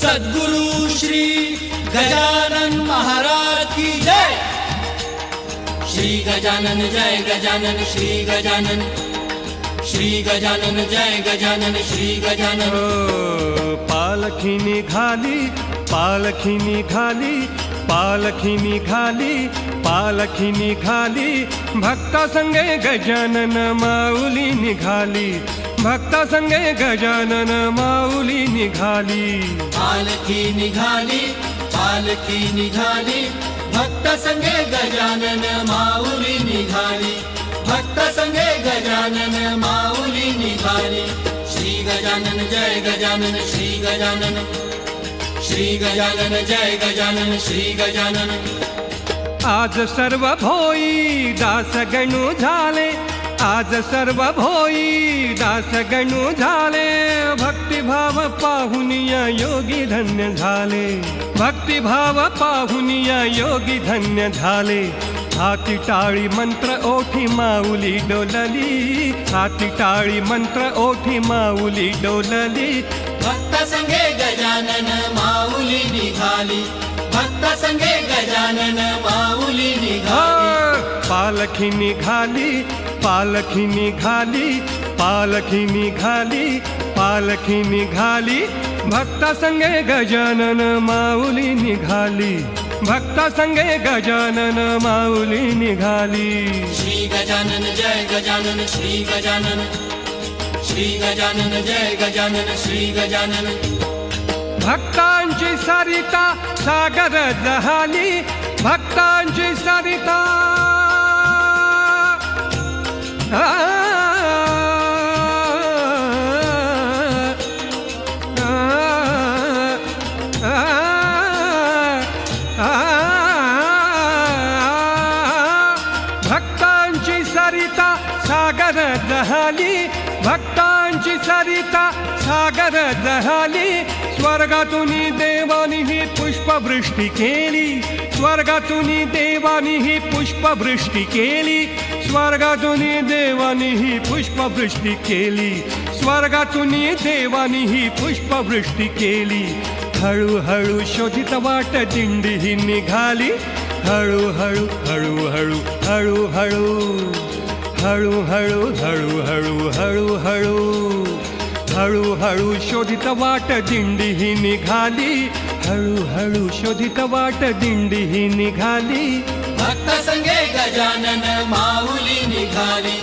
सद्गुरु श्री गजानन महाराज की जय। श्री गजानन जय गजानन, श्री गजानन। श्री गजानन जय गजानन, श्री गजानन। पालखी निघाली पालखी निघाली पालखी निघाली पालखी निघाली भक्ता संगे गजानन माऊली निघाली। भक्ता संगे गजानन माऊली निघाली. पालखी निघाली पालखी निघाली. भक्त संगे गजानन माऊली निघाली. भक्त संगे गजानन माऊली निघाली. श्री गजानन जय गजानन श्री गजानन. श्री गजानन जय गजानन श्री गजानन. आज सर्व भोई दास गणू झाले. आज सर्व भोई दास गणू झाले. भक्तिभाव पाहुनिया योगी धन्य झाले. भक्तिभाव पाहुनिया योगी धन्य झाले. हाती टाळी मंत्र ओठी माऊली डोलली. हाती टाळी मंत्र ओठी माऊली डोलली. भक्त संघे गजानन माऊली निघाली. भक्त संघे गजानन माऊली निघाली. पालखी निघाली पालखी निघाली पालखी निघाली पालखी निघाली. भक्ता संगे गजानन माऊली निघाली. भक्ता संगे गजानन माऊली निघाली. श्री गजानन जय गजानन श्री गजानन. श्री गजानन जय गजानन श्री गजानन. भक्तांची सरिता सागर जहाली भक्तांची सरिता भक्तांची सरिता सागर जहाली भक्तांची सरिता सागर जहाली स्वर्गातून देवानी ही पुष्पवृष्टी केली. स्वर्गातून देवानी ही पुष्पवृष्टी केली. स्वर्गातून देवानी ही पुष्पवृष्टी केली. स्वर्गातून देवानी ही पुष्पवृष्टी केली. हळूहळू शोधित वाट दिंडी ही निघाली. हळूहळू हळूहळू हळूहळू. हळूहळू हळूहळू हळूहळू. हळूहळू शोधित वाट दिंडी ही निघाली. हळूहळू शोधित वाट दिंडी ही निघाली. भक्त संगे गजानन माऊली निघाली.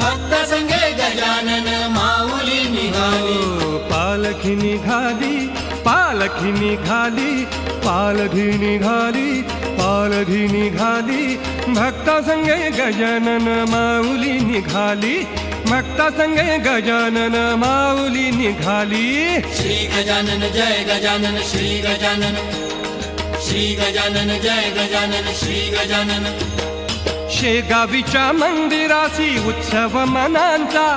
भक्त संगे गजानन माऊली निघाली. ओ, पालखी निघाली पालखी निघाली पालखी निघाली पालखी निघाली. भक्ता संगे गजानन माऊली निघाली. भक्ता संगे गजानन माऊली निघाली. श्री गजानन जय गजानन श्री गजानन. श्री गजानन जय गजानन श्री गजानन. शेगावीच्या मंदिरासी उत्सव मनांचा.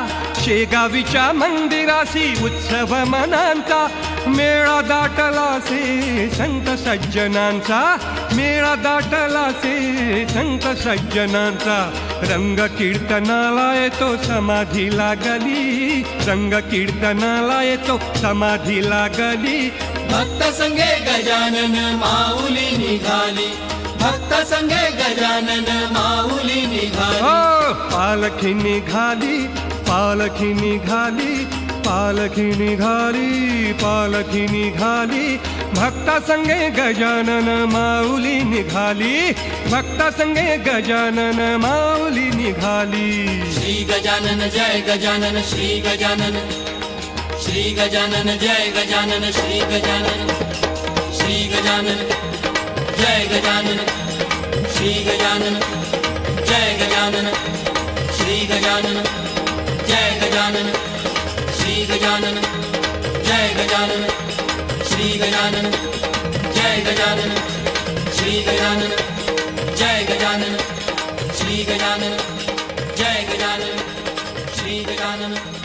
शेगावीच्या मंदिरासी उत्सव मनांचा मेळा दाटला से संत सज्जनांचा मेळा दाटला से संत सज्जनांचा. रंग कीर्तनाला येतो समाधी लागली. रंग कीर्तनाला येतो समाधी लागली. भक्त संगे गजानन माऊली निघाली. भक्त संगे गजानन माऊली निघाली. हो पालखी निघाली. पालखी निघाली पालखी निघाली पालखी निघाली। भक्ता संगे गजानन माऊली निघाली भक्ता संगे गजानन माऊली निघाली। श्री गजानन जय गजानन, श्री गजानन। श्री गजानन जय गजानन, श्री गजानन। श्री गजानन जय गजानन। श्री गजानन जय गजानन। श्री गजानन जय गजानन श्री गजानन जय गजानन श्री गजानन जय गजानन श्री गजानन जय गजानन श्री गजानन जय गजानन श्री गजानन।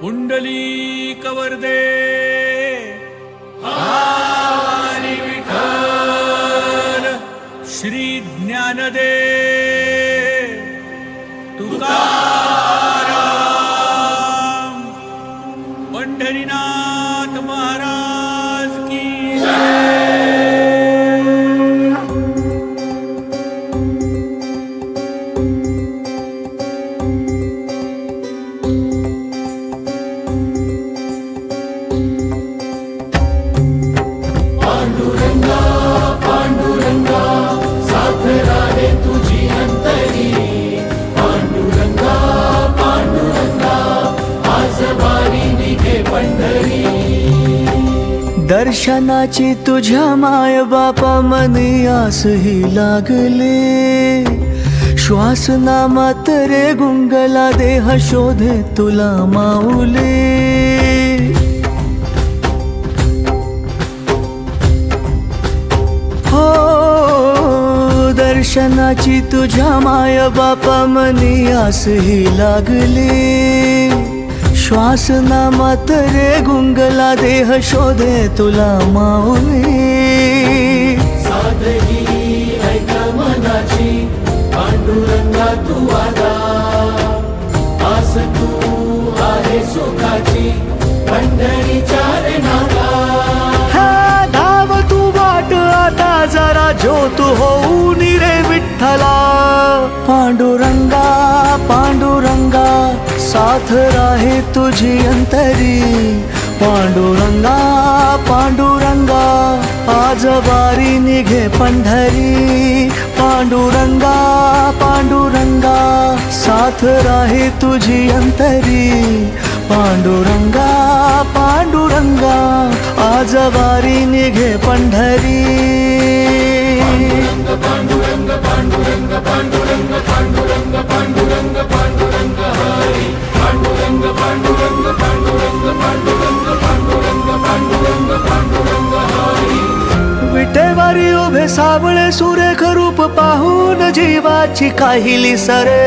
पुंडली कवर्दे विठ्ठल श्री ज्ञानदेव। दर्शनाची तुझ्या माय बापा मनी आसही लागले. श्वास नामात रे गुंगला देह शोधे तुला माऊले. हो दर्शनाची तुझ्या माय बापा मनी आसही लागले. श्वास नामात रे गुंगला देह शोधे तुला माऊली. साधगी ऐक मनाची पांडुरंगा तू आला आस तू आहे सुखाची पंढरीच्या रे हा धाव तू वाट आता जरा ज्योत होऊन रे विठ्ठला. पांडुरंगा पांडुरंगा साथ राहे तुझी अंतरी। पांडुरंगा पांडुरंगा आज वारी निघे पंढरी। पांडुरंगा पांडुरंगा साथ राहे तुझी अंतरी। पांडुरंगा पांडुरंगा आज वारी निघे पंढरी। विटेवारी उभे सावळे सुरेख रूप पाहून जीवाची काहिली सरे.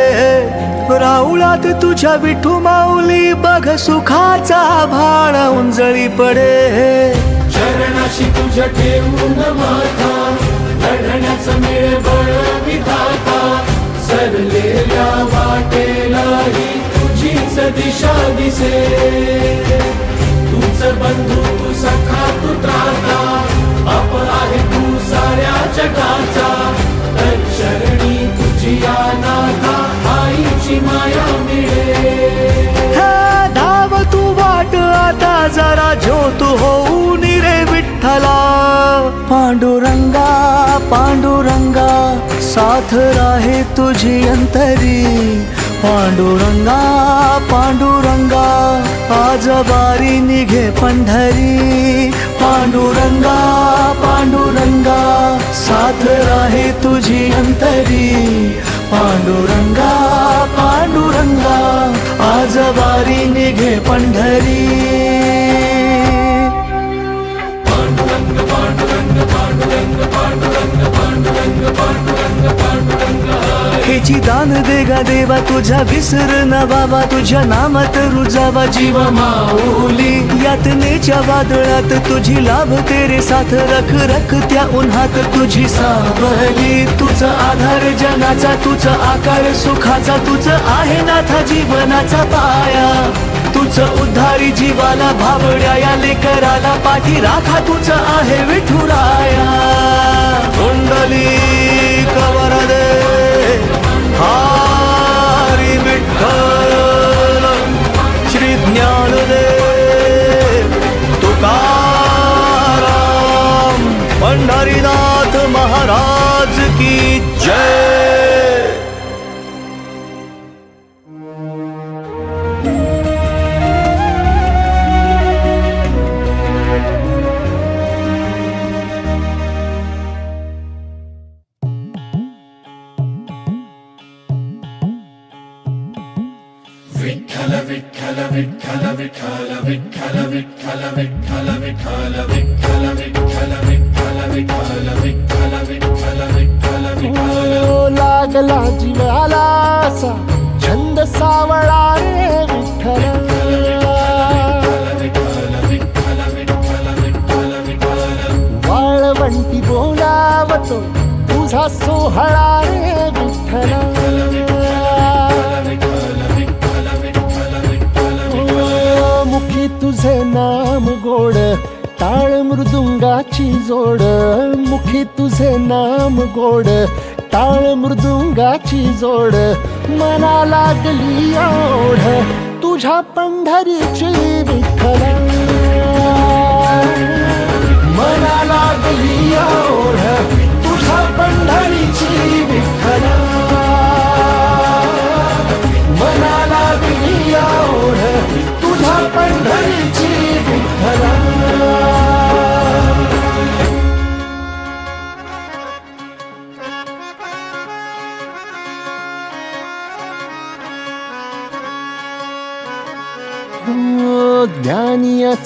राऊळात तुझ्या विठू माऊली बघ सुखाचा भाळ उंजळी पडे. चरणाशी तुझ्या ठेवून माता लढण्याचं मेळ बळ विधाता सरलेल्या दिशा दिसे. तूच बंधू तू सखा तू त्राता. बाप आहे तू साऱ्या जगाचा. तर शरणी तुझी या नाथा आईची माया मिळे. धाव तू वाट आता जरा ज्योत होऊन रे विठ्ठला. पांडुरंगा पांडुरंगा साथ राहे तुझी अंतरी. पांडुरंगा पांडुरंगा आज बारी निघे पंढरी. पांडुरंगा पांडुरंगा साथ राहे तुझी अंतरी. पांडुरंगा पांडुरंगा आज वारी निघे पंढरी. हेची दान देगा देवा तुझ्या विसर न बाबा तुझ्या नामात रुजावा जीव माऊली. यातनेच्या वादळात तुझी लाभ तेरे साथ रख रख त्या उन्हात तुझी सावली. तुझा आधार जनाचा तुझा आकार सुखाचा तुझं आहे नाथा जीवनाचा पाया. तुझं उद्धारी जीवाला भावड्या या लेकराला पाठी राखा तुझं आहे विठुराया. कुंडली विठ्ठल विठ्ठल विठ्ठल विठ्ठल विठ्ठल विठ्ठल विठ्ठल विठ्ठल विठ्ठल विठ्ठल विठ्ठल विठ्ठल विठ्ठल विठ्ठल विठ्ठल विठ्ठल लागला जीवाला छंद सावळा रे विठ्ठल वाळवंटी बोलावतो तुझा सोहळा रे विठ्ठल. मृदुंगाची जोड मुखी तुझे नाम गोड टाळ मृदुंगाची जोड मना लागली ओढ तुझ्या पंढरीची विठ्ठल. मना लागली ओढ तुझ्या पंढरीची विठ्ठल. मना लागली ओढ तुझ्या पंढरी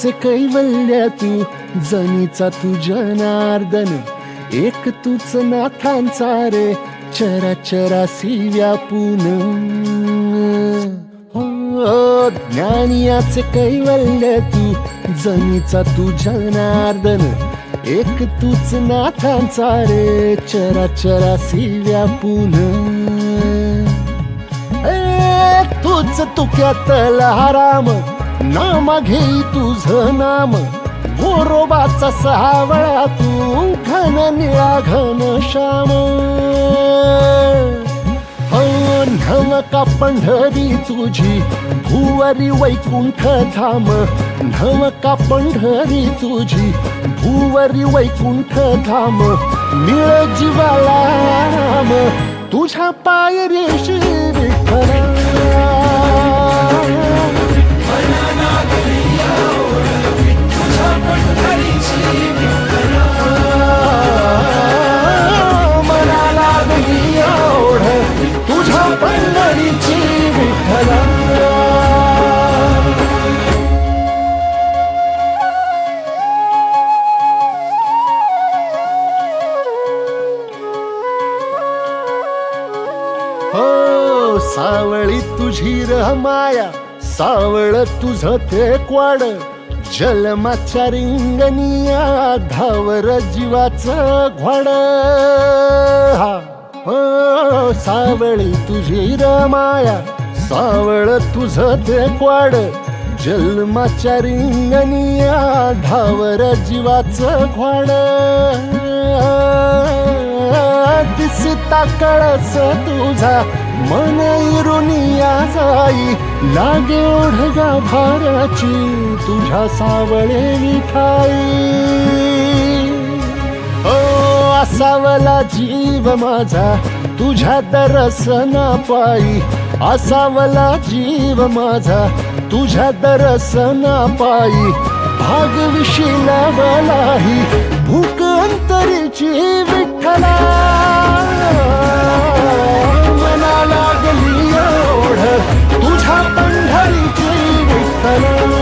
ज्ञानियाचे कैवल्या तू जनीचा तू जनार्दन एक तूच नाथांचा रे चराचरासी व्यापून हो ज्ञानियाच कैवल्य तू जनीचा तू जनार्दन एक तूच नाथांचा रे चराचरासी व्यापून ए, तूच तुक्यात लहाराम नाम घेई तुझ नाम गोरोबाचा सहावळा तू घन निळा घन श्याम. हो, नवका पंढरी तुझी भुवरी वैकुंठ धाम. नवका पंढरी तुझी भुवरी वैकुंठ धाम. निळ जीवाला राम. तुझ्या पाय रेशी माया सावळ तुझ ते क्वाड. जलमाच्या रिंगणिया धावर जीवाच घ्वाड हा सावळी तुझी रमाया सावळ तुझ ते क्वाड. जन्माच्या रिंगणिया धावर जीवाच घ्वाड दिसता कळस तुझा मन इरुनिया जाई लागे ओढगा भाराची तुझ्या सावळे विठाई ओ हो, असावला जीव माझा तुझ्या दरसना पायी असावला जीव माझा तुझ्या दरसना पायी भाग विशिला मलाही भूक अंतरीची विठ्ठला. पंढरीची विठ्ठल